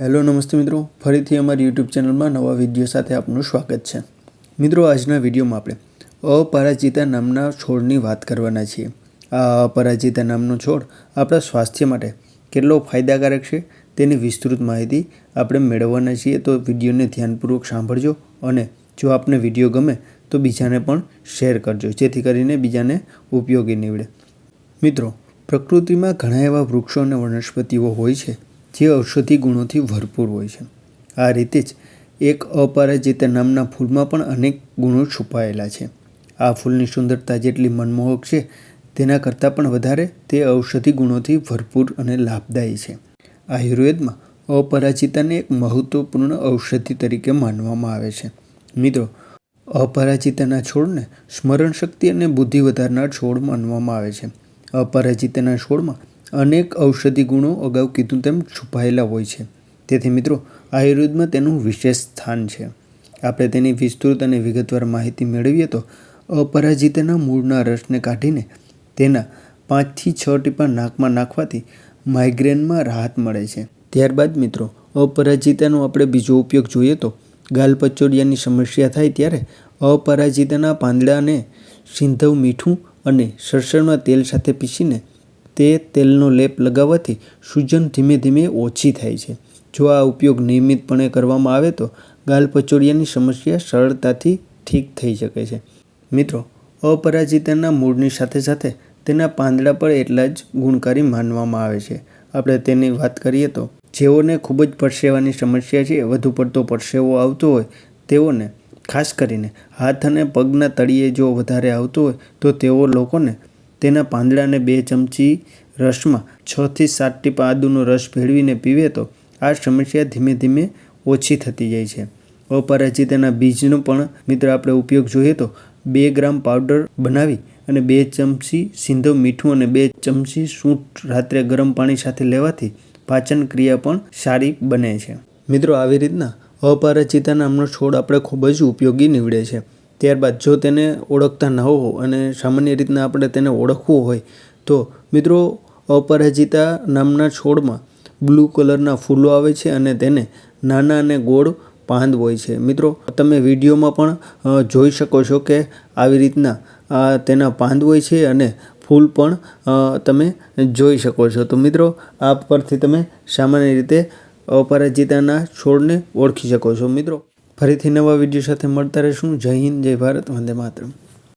Hello, નમસ્તે મિત્રો. ફરીથી અમારી યુટ્યુબ ચેનલમાં નવા વીડિયો સાથે આપનું સ્વાગત છે. મિત્રો, આજના વિડીયોમાં આપણે અપરાજિતા નામના છોડની વાત કરવાના છીએ. આ અપરાજિતા નામનો છોડ આપણા સ્વાસ્થ્ય માટે કેટલો ફાયદાકારક છે તેની વિસ્તૃત માહિતી આપણે મેળવવાના છીએ. તો વિડીયોને ધ્યાનપૂર્વક સાંભળજો અને જો આપને વીડિયો ગમે તો બીજાને પણ શેર કરજો, જેથી કરીને બીજાને ઉપયોગી નીવડે. મિત્રો, પ્રકૃતિમાં ઘણા એવા વૃક્ષો અને વનસ્પતિઓ હોય છે જે ઔષધિ ગુણોથી ભરપૂર હોય છે. આ રીતે જ એક અપરાજિતા નામના ફૂલમાં પણ અનેક ગુણો છુપાયેલા છે. આ ફૂલની સુંદરતા જેટલી મનમોહક છે, તેના કરતાં પણ વધારે તે ઔષધિ ગુણોથી ભરપૂર અને લાભદાયી છે. આયુર્વેદમાં અપરાજિતાને એક મહત્વપૂર્ણ ઔષધિ તરીકે માનવામાં આવે છે. મિત્રો, અપરાજિતાના છોડને સ્મરણ શક્તિ અને બુદ્ધિ વધારનાર છોડ માનવામાં આવે છે. અપરાજિતાના છોડમાં અનેક ઔષધિ ગુણો અગાઉ કીધું તેમ છુપાયેલા હોય છે. તેથી મિત્રો, આયુર્વેદમાં તેનું વિશેષ સ્થાન છે. આપણે તેની વિસ્તૃત અને વિગતવાર માહિતી મેળવીએ તો, અપરાજિતાના મૂળના રસને કાઢીને તેના પાંચથી છ ટીપા નાકમાં નાખવાથી માઇગ્રેનમાં રાહત મળે છે. ત્યારબાદ મિત્રો, અપરાજિતાનો આપણે બીજો ઉપયોગ જોઈએ તો, ગાલપચોડિયાની સમસ્યા થાય ત્યારે અપરાજિતાના પાંદડાને સિંધવ મીઠું અને સરસવના તેલ સાથે પીસીને તે તેલનો લેપ લગાવવાથી સૂજન ધીમે ધીમે ઓછી થાય છે. જો આ ઉપયોગ નિયમિતપણે કરવામાં આવે તો ગાલપચોડિયાની સમસ્યા સરળતાથી ઠીક થઈ શકે છે. મિત્રો, અપરાજિતાના મૂળની સાથે સાથે તેના પાંદડા પણ એટલા જ ગુણકારી માનવામાં આવે છે. આપણે તેની વાત કરીએ તો, જેઓને ખૂબ જ પરસેવાની સમસ્યા છે, વધુ પડતો પરસેવો આવતો હોય, તેઓને, ખાસ કરીને, હાથ અને પગના તળિયે જો વધારે આવતો હોય, તો તેઓ લોકોને તેના પાંદડાને બે ચમચી રસમાં છથી સાત ટીપા આદુનો રસ ભેળવીને પીવે તો આ સમસ્યા ધીમે ધીમે ઓછી થતી જાય છે. અપરાજિતાના બીજનો પણ મિત્ર આપણે ઉપયોગ જોઈએ તો બે ગ્રામ પાવડર બનાવી અને બે ચમચી સિંધવ મીઠું અને બે ચમચી સૂંઠ રાત્રે ગરમ પાણી સાથે લેવાથી પાચન ક્રિયા પણ સારી બને છે. મિત્રો, આવી રીતના અપરાજિતા નામનો છોડ આપણે ખૂબ જ ઉપયોગી નીવડે છે. ત્યારબાદ જો તેને ઓળખતા ન હો અને સામાન્ય રીતના આપણે તેને ઓળખવું હોય, તો મિત્રો અપરાજિતા નામના છોડમાં બ્લુ કલરના ફૂલો આવે છે અને તેને નાના અને ગોળ પાંદ હોય છે. મિત્રો, તમે વિડીયોમાં પણ જોઈ શકો છો કે આવી રીતના તેના પાંદ હોય છે અને ફૂલ પણ તમે જોઈ શકો છો. તો મિત્રો આ પરથી તમે સામાન્ય રીતે અપરાજિતાના છોડને ઓળખી શકો છો. મિત્રો ફરીથી નવા વીડિયો સાથે મળતા રહીશું. જય હિન્દ જય ભારત વંદે માતરમ.